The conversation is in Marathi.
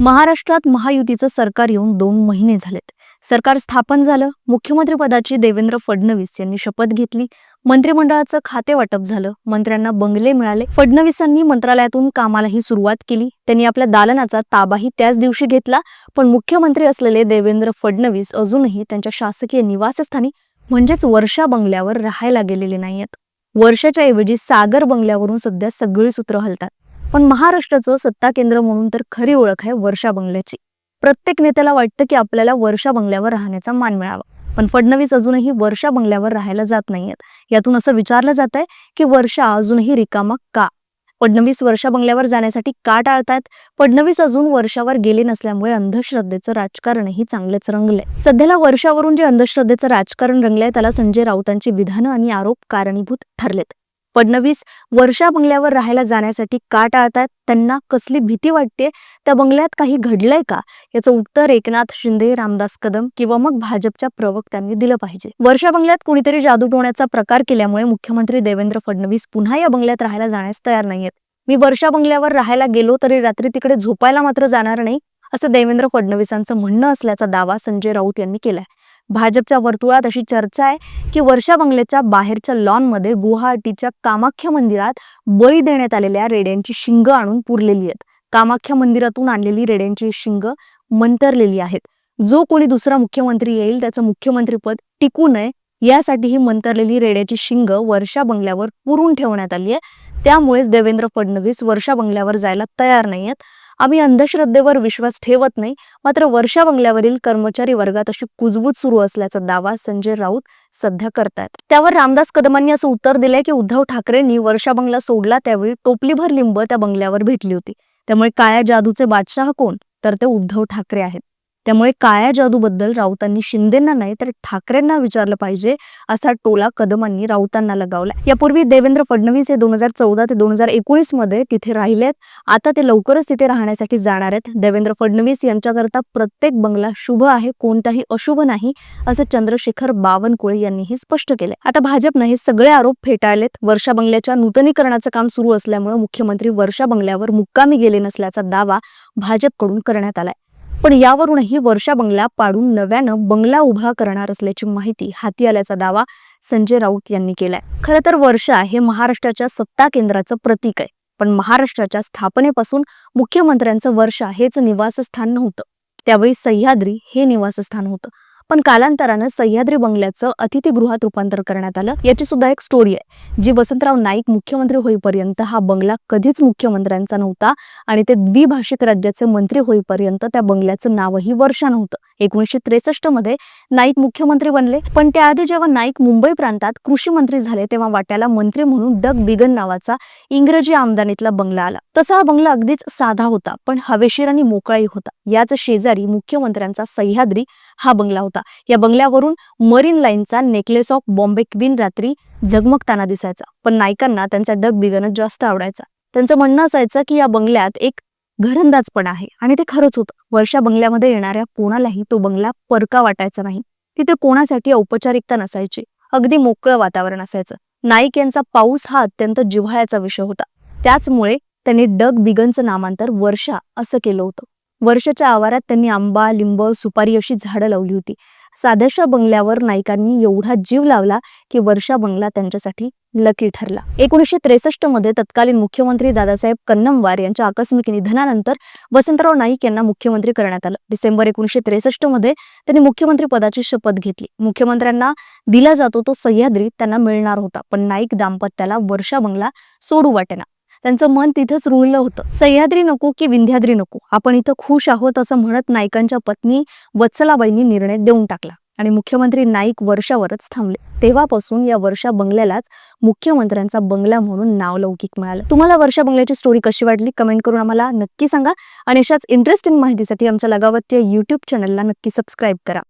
महाराष्ट्रात महायुतीचं सरकार येऊन दोन महिने झालेत. सरकार स्थापन झालं मुख्यमंत्रीपदाची देवेंद्र फडणवीस यांनी शपथ घेतली मंत्रिमंडळाचं खाते वाटप झालं मंत्र्यांना बंगले मिळाले. फडणवीसांनी मंत्रालयातून कामालाही सुरुवात केली. त्यांनी आपल्या दालनाचा ताबाही त्याच दिवशी घेतला पण मुख्यमंत्री असलेले देवेंद्र फडणवीस अजूनही त्यांच्या शासकीय निवासस्थानी म्हणजेच वर्षा बंगल्यावर राहायला गेलेले नाहीयेत. वर्षाच्या ऐवजी सागर बंगल्यावरून सध्या सगळी सूत्र हलतात. पण महाराष्ट्राचं सत्ता केंद्र म्हणून तर खरी ओळख आहे वर्षा बंगल्याची. प्रत्येक नेत्याला वाटतं की आपल्याला वर्षा बंगल्यावर राहण्याचा मान मिळावा. पण फडणवीस अजूनही वर्षा बंगल्यावर राहायला जात नाहीयेत. यातून असं विचारलं जात आहे की वर्षा अजूनही रिकामा का? फडणवीस वर्षा बंगल्यावर जाण्यासाठी का टाळतायत? फडणवीस अजून वर्षावर गेले नसल्यामुळे अंधश्रद्धेचं राजकारणही चांगलेच रंगलंय. सध्याला वर्षावरून जे अंधश्रद्धेचं राजकारण रंगलंय त्याला संजय राऊतांची विधानं आणि आरोप कारणीभूत ठरलेत. फडणवीस वर्षा बंगल्यावर राहायला जाण्यासाठी का टाळतात? त्यांना कसली भीती वाटते? त्या बंगल्यात काही घडलंय का? याचं उत्तर एकनाथ शिंदे रामदास कदम किंवा मग भाजपच्या प्रवक्त्यांनी दिलं पाहिजे. वर्षा बंगल्यात कुणीतरी जादू टोण्याचा प्रकार केल्यामुळे मुख्यमंत्री देवेंद्र फडणवीस पुन्हा या बंगल्यात राहायला जाण्यास तयार नाहीयेत. मी वर्षा बंगल्यावर राहायला गेलो तरी रात्री तिकडे झोपायला मात्र जाणार नाही असं देवेंद्र फडणवीसांचं म्हणणं असल्याचा दावा संजय राऊत यांनी केलाय. भाजपच्या वर्तुळात अशी चर्चा आहे की वर्षा बंगल्याच्या बाहेरच्या लॉनमध्ये गुवाहाटीच्या कामाख्या मंदिरात बळी देण्यात आलेल्या रेड्यांची शिंग आणून पुरलेली आहेत. कामाख्या मंदिरातून आणलेली रेड्यांची शिंग मंतरलेली आहेत. जो कोणी दुसरा मुख्यमंत्री येईल त्याचं मुख्यमंत्रीपद टिकू नये यासाठी ही मंतरलेली रेड्याची शिंग वर्षा बंगल्यावर पुरून ठेवण्यात आली आहे. त्यामुळेच देवेंद्र फडणवीस वर्षा बंगल्यावर जायला तयार नाहीयेत. आम्ही अंधश्रद्धेवर विश्वास ठेवत नाही. मात्र वर्षा बंगल्यावरील कर्मचारी वर्गात अशी कुजबूज सुरू असल्याचा दावा संजय राऊत सध्या करतायत. त्यावर रामदास कदमांनी असं उत्तर दिलंय की उद्धव ठाकरेंनी वर्षा बंगला सोडला त्यावेळी टोपलीभर लिंब त्या बंगल्यावर भेटली होती. त्यामुळे काळ्या जादूचे बादशाह कोण? तर ते उद्धव ठाकरे आहेत. त्यामुळे काळ्या जादूबद्दल राऊतांनी शिंदेंना नाही तर ठाकरेंना विचारलं पाहिजे असा टोला कदमांनी राऊतांना लगावला. यापूर्वी देवेंद्र फडणवीस हे दोन हजार चौदा ते दोन हजार एकोणीसमध्ये तिथे राहिलेत. आता ते लवकरच तिथे राहण्यासाठी जाणार आहेत. देवेंद्र फडणवीस यांच्याकरता प्रत्येक बंगला शुभ आहे कोणताही अशुभ नाही असं चंद्रशेखर बावनकुळे यांनीही स्पष्ट केले. आता भाजपनं हे सगळे आरोप फेटाळलेत. वर्षा बंगल्याच्या नूतनीकरणाचं काम सुरू असल्यामुळे मुख्यमंत्री वर्षा बंगल्यावर मुक्कामी गेले नसल्याचा दावा भाजपकडून करण्यात आलाय. पण यावरूनही वर्षा बंगला पाडून नव्यानं बंगला उभा करणार असल्याची माहिती हाती आल्याचा दावा संजय राऊत यांनी केलाय. खरं तर वर्षा हे महाराष्ट्राच्या सत्ता केंद्राचं प्रतीक आहे. पण महाराष्ट्राच्या स्थापनेपासून मुख्यमंत्र्यांचं वर्षा हेच निवासस्थान नव्हतं. त्यावेळी सह्याद्री हे निवासस्थान होतं. पण कालांतरानं सह्याद्री बंगल्याचं अतिथीगृहात रूपांतर करण्यात आलं. याची सुद्धा एक स्टोरी आहे जी वसंतराव नाईक मुख्यमंत्री होईपर्यंत हा बंगला कधीच मुख्यमंत्र्यांचा नव्हता आणि ते द्विभाषिक राज्याचे मंत्री होईपर्यंत त्या बंगल्याचं नावही वर्षा नव्हतं एकोणीशे त्रेसष्टमध्ये नाईक मुख्यमंत्री बनले पण त्याआधी जेव्हा नाईक मुंबई प्रांतात कृषी मंत्री झाले तेव्हा वाट्याला मंत्री म्हणून डग बिगन नावाचा इंग्रजी आमदानीतला बंगला आला. तसा हा बंगला अगदीच साधा होता पण हवेशीर आणि मोकळाही होता. याच शेजारी मुख्यमंत्र्यांचा सह्याद्री हा बंगला होता. या बंगल्यावरून मरीन लाईनचा नेकलेस ऑफ बॉम्बे क्वीन रात्री झगमगताना दिसायचा. पण नायकांना त्यांचा डग बिगणं जास्त आवडायचा. त्यांचं म्हणणं असायचं की या बंगल्यात एक घरंदाजपणा आहे आणि ते खरंच होतं. वर्षा बंगल्यामध्ये येणाऱ्या कोणालाही तो बंगला परका वाटायचा नाही. तिथे कोणासाठी औपचारिकता नसायची. अगदी मोकळं वातावरण असायचं. नाईक यांचा पाऊस हा अत्यंत जिव्हाळ्याचा विषय होता. त्याचमुळे त्यांनी डग बिगनचं नामांतर वर्षा असं केलं होतं. वर्षाच्या आवारात त्यांनी आंबा लिंब सुपारी अशी झाडं लावली होती. साध्याशा बंगल्यावर नाईकांनी एवढा जीव लावला की वर्षा बंगला त्यांच्यासाठी लकी ठरला. एकोणीसशे त्रेसष्टमध्ये तत्कालीन मुख्यमंत्री दादासाहेब कन्नमवार यांच्या आकस्मिक निधनानंतर वसंतराव नाईक यांना मुख्यमंत्री करण्यात आलं. डिसेंबर एकोणीसशे त्रेसष्टमध्ये त्यांनी मुख्यमंत्री पदाची शपथ घेतली. मुख्यमंत्र्यांना दिला जातो तो सह्याद्री त्यांना मिळणार होता पण नाईक दाम्पत्याला वर्षा बंगला सोडू वाटेना. त्यांचं मन तिथंच रुळलं होतं. सह्याद्री नको की विंध्याद्री नको. आपण इथं खुश आहोत असं म्हणत नाईकांच्या पत्नी वत्सलाबाईंनी निर्णय देऊन टाकला आणि मुख्यमंत्री नाईक वर्षावरच थांबले. तेव्हापासून या वर्षा बंगल्यालाच मुख्यमंत्र्यांचा बंगला म्हणून नावलौकिक मिळालं. तुम्हाला वर्षा बंगल्याची स्टोरी कशी वाटली? कमेंट करून आम्हाला नक्की सांगा. आणि अशाच इंटरेस्टिंग माहितीसाठी आमच्या लगावत या युट्यूब चॅनलला नक्की सबस्क्राईब करा.